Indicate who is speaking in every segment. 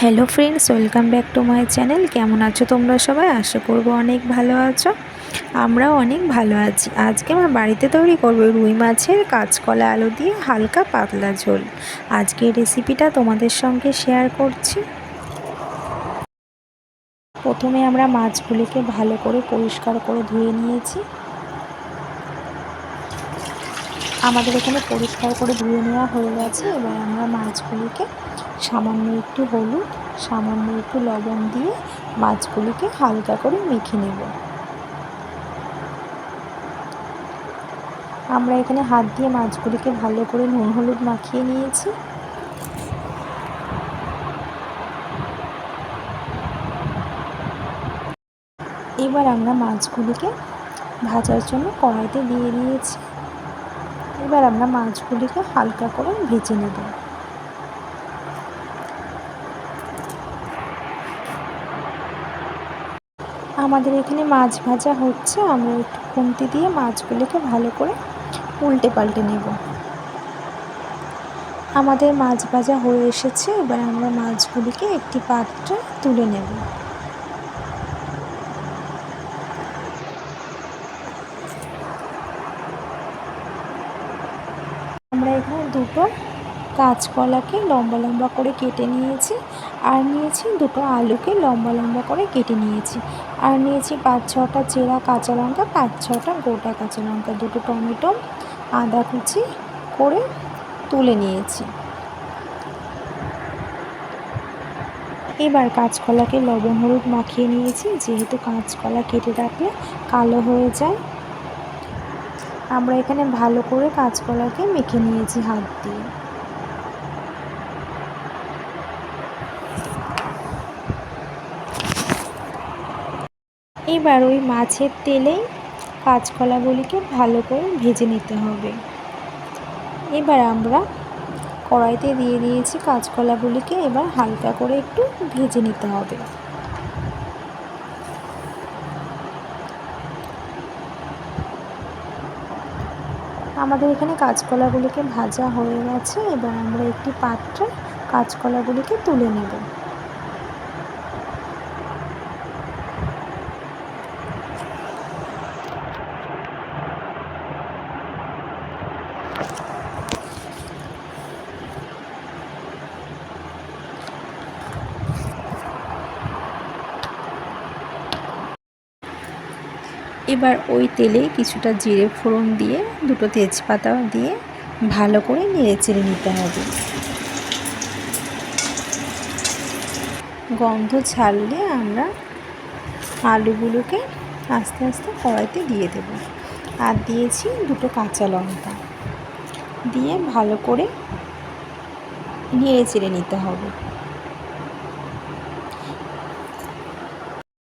Speaker 1: Hello friends welcome back to my channel কেমন আছো তোমরা সবাই? আশা করব অনেক ভালো আছো। আমরাও অনেক ভালো আছি। আজকে আমার বাড়িতে তৈরি করব রুই মাছের কাঁচকলা আলু দিয়ে হালকা পাতলা ঝোল। আজকে রেসিপিটা তোমাদের সঙ্গে শেয়ার করছি। প্রথমে আমরা মাছগুলিকে ভালো করে পরিষ্কার করে ধুয়ে নিয়েছি। আমাদের এখানে পরিষ্কার করে ধুয়ে নেওয়া হয়ে গেছে। এবার আমরা মাছগুলিকে সামান্য একটু হলুদ, সামান্য একটু লবণ দিয়ে মাছগুলিকে হালকা করে মেখে নেব। আমরা এখানে হাত দিয়ে মাছগুলিকে ভালো করে নুন হলুদ মাখিয়ে নিয়েছি। এবার আমরা মাছগুলিকে ভাজার জন্য কড়াইতে দিয়ে দিয়েছি। এবার আমরা মাছগুলিকে হালকা করে ভেজে নেব। আমাদের এখানে মাছ ভাজা হচ্ছে, আমরা একটু খুন্তি দিয়ে মাছগুলিকে ভালো করে উল্টে পাল্টে নেব। আমাদের মাছ ভাজা হয়ে এসেছে, এবার আমরা মাছগুলিকে একটি পাত্রে তুলে নেব আমরা দুটো কাঁচকলাকে লম্বা লম্বা করে কেটে নিয়েছি আর নিয়েছি দুটো আলুকে লম্বা লম্বা করে কেটে নিয়েছি। আর নিয়েছি পাঁচ ছটা চেরা কাঁচা লঙ্কা, পাঁচ ছটা গোটা কাঁচা লঙ্কা, দুটো টমেটো, আদা কুচি করে তুলে নিয়েছি। এবার কাঁচকলাকে লবণ হলুদ মাখিয়ে নিয়েছি, যেহেতু কাঁচকলা কেটে রাখলে কালো হয়ে যায় আমরা এখানে ভালো করে কাঁচকলাকে মেখে নিয়েছি হাত দিয়ে। এবার ওই মাছের তেলেই কাঁচকলাগুলিকে ভালো করে ভেজে নিতে হবে। এবার আমরা কড়াইতে দিয়ে দিয়েছি কাঁচকলাগুলিকে, এবার হালকা করে একটু ভেজে নিতে হবে। আমাদের এখানে কাঁচকলাগুলিকে ভাজা হয়ে গেছে এবং আমরা একটি পাত্রে কাঁচকলাগুলিকে তুলে নেব। এবার ওই তেলে কিছুটা জিরে ফোড়ন দিয়ে, দুটো তেজপাতা দিয়ে ভালো করে নেড়ে চেড়ে নিতে হবে। গন্ধ ছাড়লে আমরা আলুগুলোকে আস্তে আস্তে কড়াইতে দিয়ে দেব। আর দিয়েছি দুটো কাঁচা লঙ্কা। দিয়ে ভালো করে নেড়ে চেড়ে নিতে হবে।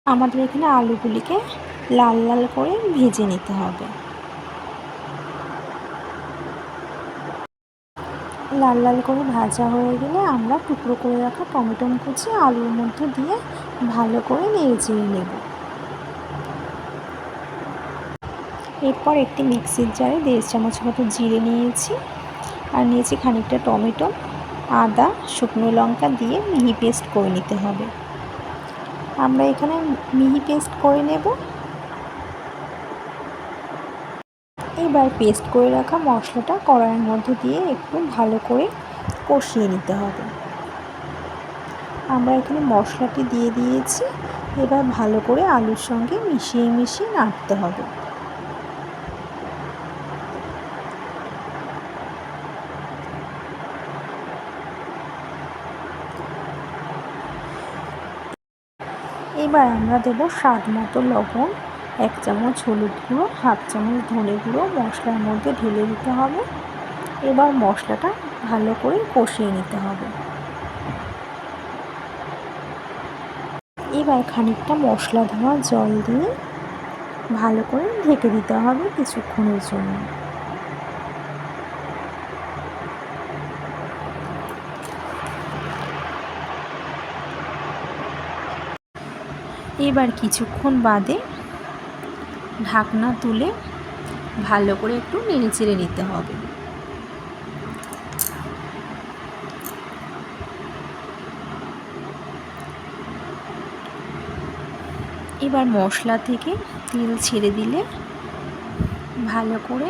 Speaker 1: আমাদের এখানে আলুগুলিকে লাল লাল করে ভেজে নিতে হবে। লাল লাল করে ভাজা হয়ে গেলে আমরা টুকরো করে রাখা টমেটো কুচি, আলুর মধ্যে দিয়ে ভালো করে নেড়ে নেব। এরপর একটি মিক্সির জারে দেড় চামচ মতো জিরে নিয়েছি আর নিয়েছি খানিকটা টমেটো, আদা, শুকনো লঙ্কা দিয়ে মিহি পেস্ট করে নিতে হবে। আমরা এখানে মিহি পেস্ট করে নেব। এবার পেস্ট করে রাখা মশলাটা কড়াইয়ের মধ্যে দিয়ে একটু ভালো করে কষিয়ে নিতে হবে। আমরা এখানে মশলাটি দিয়ে দিয়েছি। এবার ভালো করে আলুর সঙ্গে মিশিয়ে মিশিয়ে নাড়তে হবে। এবার আমরা দেব স্বাদ মতো লবণ। এক চামচ হলুদ গুঁড়ো, হাফ চামচ ধনে গুঁড়ো, মশলার মধ্যে ঢেলে দিতে হবে। এবার মশলাটা ভালো করে কষিয়ে নিতে হবে। এবার খানিকটা মশলা ধোয়া জল দিয়ে ভালো করে ঢেকে দিতে হবে কিছুক্ষণের জন্য। এবার কিছুক্ষণ বাদে ঢাকনা তুলে ভালো করে একটু নেড়ে চেড়ে নিতে হবে। এবার মশলা থেকে তেল ছেড়ে দিলে ভালো করে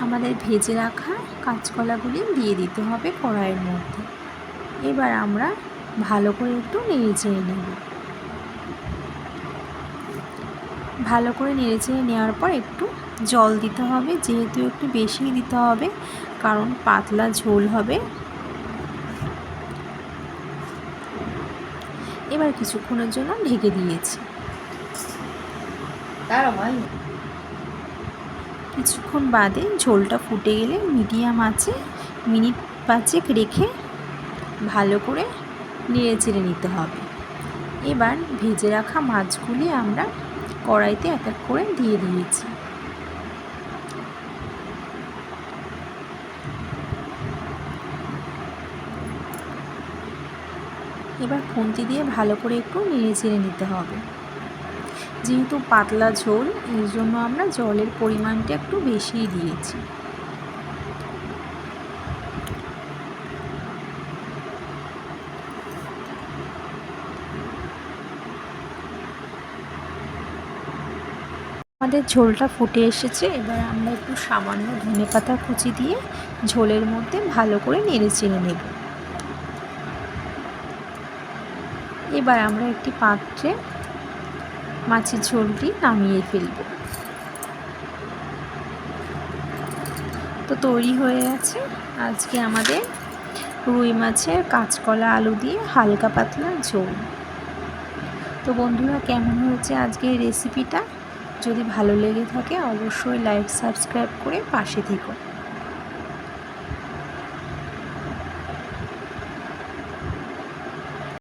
Speaker 1: আমাদের ভেজে রাখা কাঁচকলাগুলি দিয়ে দিতে হবে কড়াইয়ের মধ্যে। এবার আমরা ভালো করে একটু নেড়ে চেড়ে নেব। ভালো করে নেড়ে চেড়ে নেওয়ার পর একটু জল দিতে হবে যেহেতু একটু বেশি দিতে হবে কারণ পাতলা ঝোল হবে। এবার কিছুক্ষণের জন্য ঢেকে দিয়েছি। কিছুক্ষণ বাদে ঝোলটা ফুটে গেলে মিডিয়াম আছে মিনিট পাঁচেক রেখে ভালো করে নেড়ে চেড়ে নিতে হবে। এবার ভেজে রাখা মাছগুলি আমরা কড়াইতে এক এক করে দিয়ে দিয়েছি। এবার খুন্তি দিয়ে ভালো করে একটু নেড়ে চেড়ে নিতে হবে। যেহেতু পাতলা ঝোল, এর জন্য আমরা জলের পরিমাণটা একটু বেশিই দিয়েছি। আমাদের ঝোলটা ফুটে এসেছে। এবার আমরা একটু সামান্য ধনে পাতা কুচি দিয়ে ঝোলের মধ্যে ভালো করে নেড়ে চেড়ে নেব। এবার আমরা একটি পাত্রে মাছের ঝোলটি নামিয়ে ফেলব। তো তৈরি হয়ে গেছে। আজকে আমাদের রুই মাছের কাঁচকলা আলু দিয়ে হালকা পাতলা ঝোল। তো বন্ধুরা, কেমন হয়েছে আজকে রেসিপিটা যদি ভালো লেগে থাকে অবশ্যই লাইক সাবস্ক্রাইব করে পাশে থেকো।